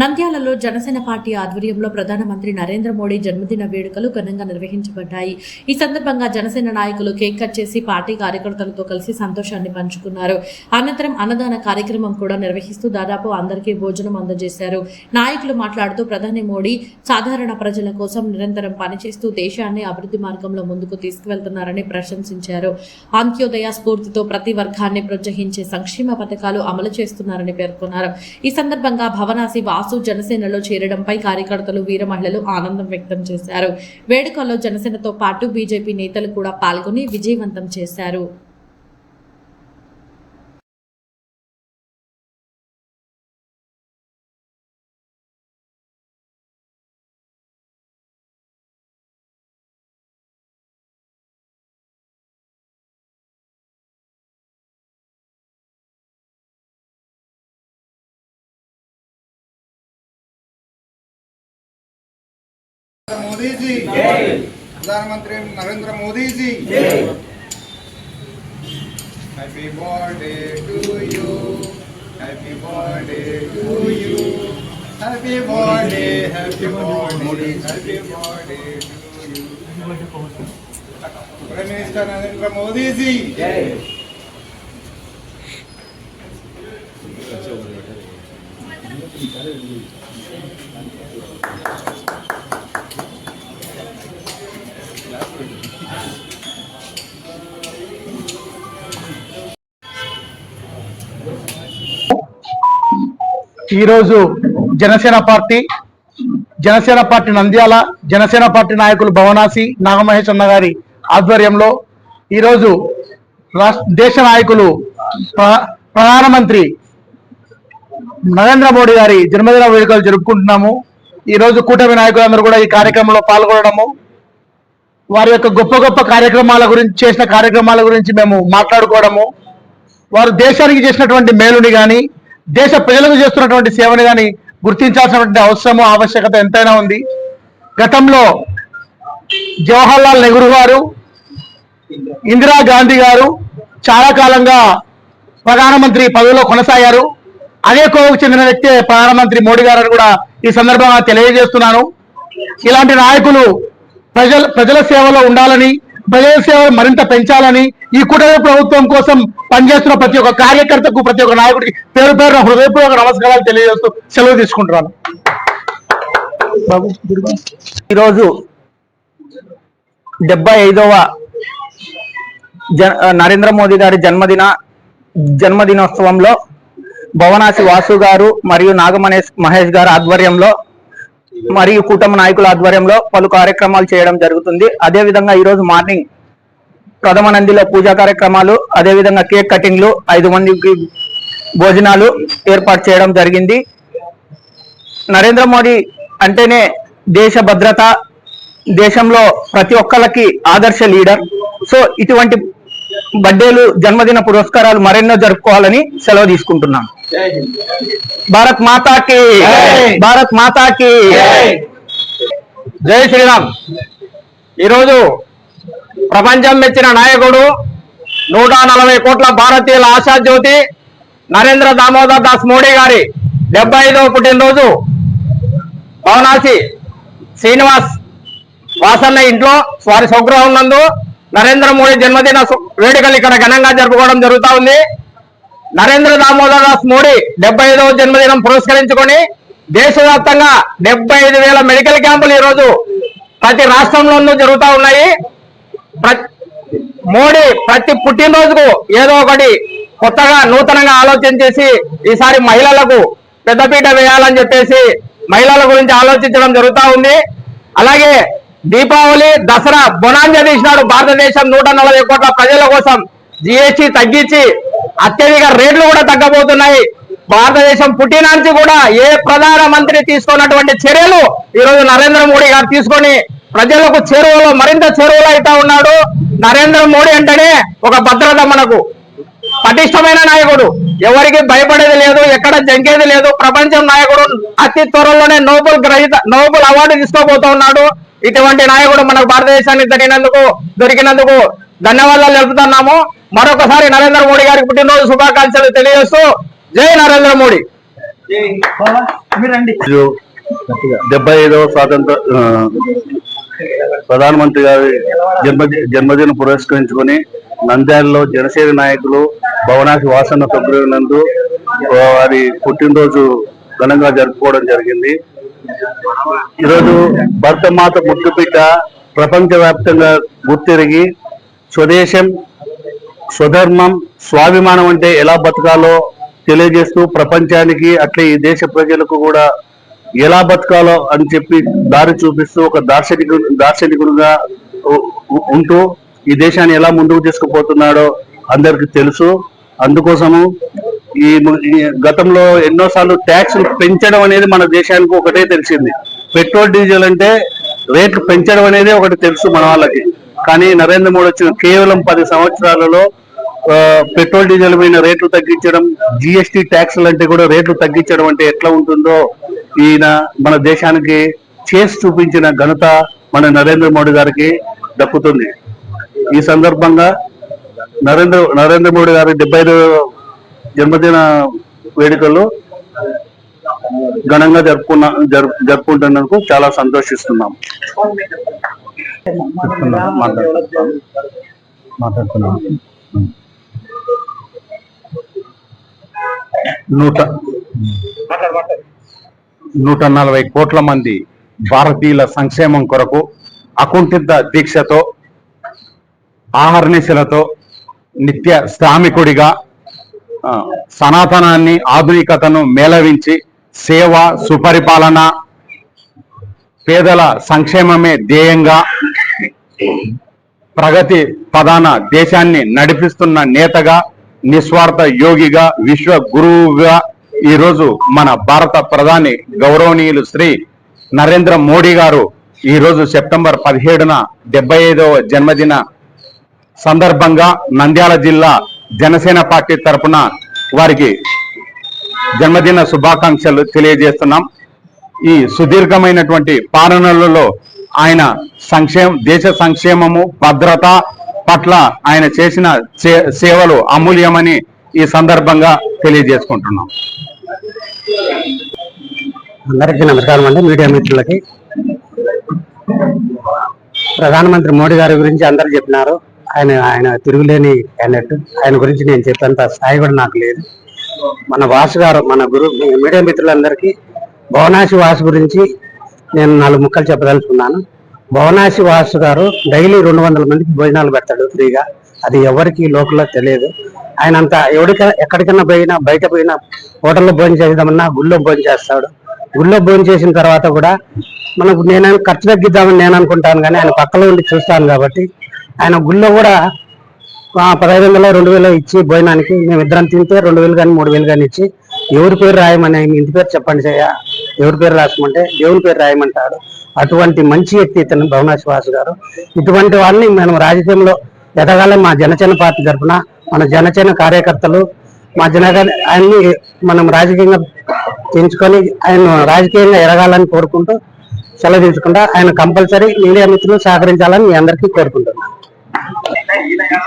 నంద్యాలలో జనసేన పార్టీ ఆధ్వర్యంలో ప్రధానమంత్రి నరేంద్ర మోడీ జన్మదిన వేడుకలు ఘనంగా నిర్వహించబడ్డాయి. ఈ సందర్భంగా జనసేన నాయకులు కేక్ కట్ చేసి పార్టీ కార్యకర్తలతో కలిసి సంతోషాన్ని పంచుకున్నారు. అనంతరం అన్నదాన కార్యక్రమం కూడా నిర్వహిస్తూ దాదాపు అందరికీ భోజనం అందజేశారు. నాయకులు మాట్లాడుతూ ప్రధాని మోడీ సాధారణ ప్రజల కోసం నిరంతరం పనిచేస్తూ దేశాన్ని అభివృద్ధి మార్గంలో ముందుకు తీసుకువెళ్తున్నారని ప్రశంసించారు. అంత్యోదయ స్ఫూర్తితో ప్రతి వర్గాన్ని ప్రోత్సహించే సంక్షేమ పథకాలు అమలు చేస్తున్నారని పేర్కొన్నారు. ఈ సందర్భంగా భవనాసి వాసు జనసేనలో చేరడంపై కార్యకర్తలు వీర మహిళలు ఆనందం వ్యక్తం చేశారు. వేడుకల్లో జనసేనతో పాటు బీజేపీ నేతలు కూడా పాల్గొని విజయవంతం చేశారు. मोदी जी प्रधानमंत्री Narendra Modi ji happy birthday to you happy birthday to you happy birthday happy birthday happy birthday to you prime minister Narendra Modi ji ఈరోజు Janasena party Janasena party Nandyal Janasena party నాయకులు భవనాసి నాగమహేష్ అన్న గారి ఆధ్వర్యంలో ఈరోజు దేశ నాయకులు ప్ర- ప్రధానమంత్రి నరేంద్ర మోడీ గారి జన్మదిన వేడుకలు జరుపుకుంటున్నాము. ఈరోజు కూటమి నాయకులందరూ కూడా ఈ కార్యక్రమంలో పాల్గొనడము. వారి యొక్క గొప్ప గొప్ప కార్యక్రమాల గురించి చేసిన కార్యక్రమాల గురించి మేము మాట్లాడుకోవడము. వారు దేశానికి చేసినటువంటి మేలుని కానీ దేశ ప్రజలకు చేస్తున్నటువంటి సేవని కానీ గుర్తించాల్సినటువంటి అవసరము ఆవశ్యకత ఎంతైనా ఉంది. గతంలో జవహర్లాల్ నెహ్రూ గారు ఇందిరాగాంధీ గారు చాలా కాలంగా ప్రధానమంత్రి పదవిలో కొనసాగారు. అదే కోవకు చెందిన వ్యక్తే ప్రధానమంత్రి మోడీ గారు అని కూడా ఈ సందర్భంగా తెలియజేస్తున్నాను. ఇలాంటి నాయకులు ప్రజల ప్రజల సేవలో ఉండాలని ప్రజాసేవలు మరింత పెంచాలని ఈ కూటమి ప్రభుత్వం కోసం పనిచేస్తున్న ప్రతి ఒక్క కార్యకర్తకు ప్రతి ఒక్క నాయకుడికి పేరు పేరున హృదయపూర్వక నమస్కారాలు తెలియజేస్తూ సెలవు తీసుకుంటున్నాను. ఈరోజు డెబ్బై ఐదవ నరేంద్ర మోదీ గారి జన్మదిన జన్మదినోత్సవంలో భవనాసి వాసు గారు మరియు నాగమనేష్ మహేష్ గారు ఆధ్వర్యంలో మరియు కూటమి నాయకుల ఆధ్వర్యంలో పలు కార్యక్రమాలు చేయడం జరుగుతుంది. అదే విధంగా ఈ రోజు మార్నింగ్ ప్రథమ నందిలో పూజా కార్యక్రమాలు అదే విధంగా కేక్ కటింగ్లు ఐదు మందికి భోజనాలు ఏర్పాటు చేయడం జరిగింది. నరేంద్ర మోడీ అంటేనే దేశ భద్రత దేశంలో ప్రతి ఒక్కళ్ళకి ఆదర్శ లీడర్. సో ఇటువంటి బర్త్డేలు జన్మదిన పురస్కారాలు మరెన్నో జరుపుకోవాలని సెలవు తీసుకుంటున్నాను. భారత్ మాతాకి భారత్ మాతాకి జై శ్రీరామ్ ఈరోజు ప్రపంచం మెచ్చిన నాయకుడు నూట నలభై కోట్ల భారతీయుల ఆశాజ్యోతి నరేంద్ర దామోదర్ దాస్ మోడీ గారి డెబ్బై ఐదవ పుట్టినరోజు. భవనాసి శ్రీనివాస్ వాసన్న ఇంట్లో వారి స్వగృహం నందు నరేంద్ర మోడీ జన్మదిన వేడుకలు ఇక్కడ ఘనంగా జరుపుకోవడం జరుగుతా ఉంది. నరేంద్ర దామోదర్ దాస్ మోడీ డెబ్బై ఐదవ జన్మదినం పురస్కరించుకొని దేశవ్యాప్తంగా డెబ్బై ఐదు వేల మెడికల్ క్యాంపులు ఈ రోజు ప్రతి రాష్ట్రంలోనూ జరుగుతూ ఉన్నాయి. మోడీ ప్రతి పుట్టినరోజుకు ఏదో ఒకటి కొత్తగా నూతనంగా ఆలోచన చేసి ఈసారి మహిళలకు పెద్దపీట వేయాలని చెప్పేసి మహిళల గురించి ఆలోచించడం జరుగుతూ ఉంది. అలాగే దీపావళి దసరా బొనాంజ తీసినాడు భారతదేశం నూట నలభై కోట్ల ప్రజల కోసం జిఎస్టి తగ్గించి అత్యధిక రేట్లు కూడా తగ్గబోతున్నాయి. భారతదేశం పుట్టినాంచి కూడా ఏ ప్రధాన మంత్రి తీసుకున్నటువంటి చర్యలు ఈ రోజు నరేంద్ర మోడీ గారు తీసుకొని ప్రజలకు చేరువలో మరింత చేరువలో అవుతా ఉన్నాడు. నరేంద్ర మోడీ అంటేనే ఒక భద్రత మనకు. పటిష్టమైన నాయకుడు. ఎవరికి భయపడేది లేదు ఎక్కడ జంకేది లేదు. ప్రపంచం నాయకుడు అతి త్వరలోనే నోబెల్ గ్రహీత నోబెల్ అవార్డు తీసుకోబోతా ఉన్నాడు. ఇటువంటి నాయకుడు మనకు భారతదేశానికి దొరికినందుకు దొరికినందుకు ధన్యవాదాలు తెలుపుతున్నాము. మరొకసారి నరేంద్ర మోడీ గారికి పుట్టినరోజు శుభాకాంక్షలు తెలియజేస్తూ జై నరేంద్ర మోడీ. డెబ్బై ఐదవ స్వాతంత్ర ప్రధానమంత్రి గారి జన్మది జన్మదినం పురస్కరించుకొని నంద్యాలలో జనసేన నాయకులు భవనాసి వాసన నందు వారి పుట్టినరోజు ఘనంగా జరుపుకోవడం జరిగింది. ఈరోజు భరతమాత ముద్దుబిడ్డ ప్రపంచవ్యాప్తంగా గుర్తిరిగి స్వదేశం స్వధర్మం స్వాభిమానం అంటే ఎలా బతకాలో తెలియజేస్తూ ప్రపంచానికి అట్లే ఈ దేశ ప్రజలకు కూడా ఎలా బతకాలో అని చెప్పి దారి చూపిస్తూ ఒక దార్శనికు దార్శనికుడుగా ఉంటూ ఈ దేశాన్ని ఎలా ముందుకు తీసుకుపోతున్నాడో అందరికి తెలుసు. అందుకోసము ఈ ఈ గతంలో ఎన్నోసార్లు ట్యాక్స్ పెంచడం అనేది మన దేశానికి ఒకటే తెలిసింది. పెట్రోల్ డీజిల్ అంటే రేట్లు పెంచడం అనేది ఒకటి తెలుసు మన వాళ్ళకి. కానీ నరేంద్ర మోడీ వచ్చిన కేవలం పది సంవత్సరాలలో పెట్రోల్ డీజిల్ మీద రేట్లు తగ్గించడం జిఎస్టీ ట్యాక్స్లు అంటే కూడా రేట్లు తగ్గించడం అంటే ఎట్లా ఉంటుందో ఈయన మన దేశానికి చేసి చూపించిన ఘనత మన నరేంద్ర మోడీ గారికి దక్కుతుంది. ఈ సందర్భంగా నరేంద్ర నరేంద్ర మోడీ గారి డెబ్బై జన్మదిన వేడుకలు ఘనంగా జరుపుకున్న జరుపు జరుపుకుంటున్నందుకు చాలా సంతోషిస్తున్నాం. నూట నూట నలభై కోట్ల మంది భారతీయుల సంక్షేమం కొరకు అకుంఠిత దీక్షతో ఆహర్నిశలతో నిత్య శ్రామికుడిగా సనాతనాన్ని ఆధునికతను మేళవించి సేవ సుపరిపాలన పేదల సంక్షేమమే ధ్యేయంగా ప్రగతి ప్రధాన దేశాన్ని నడిపిస్తున్న నేతగా నిస్వార్థ యోగిగా విశ్వ గురువుగా ఈరోజు మన భారత ప్రధాని గౌరవనీయులు శ్రీ నరేంద్ర మోడీ గారు ఈరోజు సెప్టెంబర్ పదిహేడున డెబ్బై ఐదవ జన్మదిన సందర్భంగా నంద్యాల జిల్లా జనసేన పార్టీ తరపున వారికి జన్మదిన శుభాకాంక్షలు తెలియజేస్తున్నాం. ఈ సుదీర్ఘమైనటువంటి పాలనలలో ఆయన సంక్షేమ దేశ సంక్షేమము భద్రత పట్ల ఆయన చేసిన సేవలు అమూల్యమని ఈ సందర్భంగా తెలియజేసుకుంటున్నాం. అందరికీ నమస్కారం అండి. మీడియా మిత్రులకి. ప్రధానమంత్రి మోడీ గారి గురించి అందరు చెప్పినారు. ఆయన ఆయన తిరుగులేని అన్నట్టు ఆయన గురించి నేను చెప్పేంత స్థాయి కూడా నాకు లేదు. మన వాసు గారు మన గురు మీడియా మిత్రులందరికీ భవనాసి వాసు గురించి నేను నాలుగు ముక్కలు చెప్పదలుచుకున్నాను. భవనాసి వాసు గారు డైలీ రెండు వందల మందికి భోజనాలు పెడతాడు ఫ్రీగా. అది ఎవరికి లోకల్లో తెలియదు. ఆయన అంత ఎవరికైనా ఎక్కడికైనా పోయినా బయట పోయినా హోటల్లో భోజనం చేద్దామన్నా గుళ్ళో భోజనం చేస్తాడు. గుళ్ళో భోజనం చేసిన తర్వాత కూడా మనకు నేను ఖర్చు తగ్గిద్దామని నేను అనుకుంటాను కానీ ఆయన పక్కలో ఉండి చూస్తాను కాబట్టి ఆయన గుళ్ళో కూడా పదహైదు వందల రెండు వేలు ఇచ్చి భోజనానికి మేము ఇద్దరం తింటే రెండు వేలు కానీ మూడు వేలు కానీ ఇచ్చి ఎవరి పేరు రాయమని మీ ఇంటి పేరు చెప్పండి చెయ్య ఎవరి పేరు రాసమంటే దేవుని పేరు రాయమంటాడు. అటువంటి మంచి వ్యక్తి ఇతను భవనాశివాస్ గారు. ఇటువంటి వాళ్ళని మనం రాజకీయంలో ఎదగాలని మా జనసేన పార్టీ తరఫున మన జనసేన కార్యకర్తలు మా జన ఆయన్ని మనం రాజకీయంగా ఎంచుకొని ఆయన రాజకీయంగా ఎదగాలని కోరుకుంటూ సెలవు తీసుకుంటా. ఆయన కంపల్సరీ మీడియా మిత్రులు సహకరించాలని మీ అందరికీ కోరుకుంటున్నాను. இல்லையா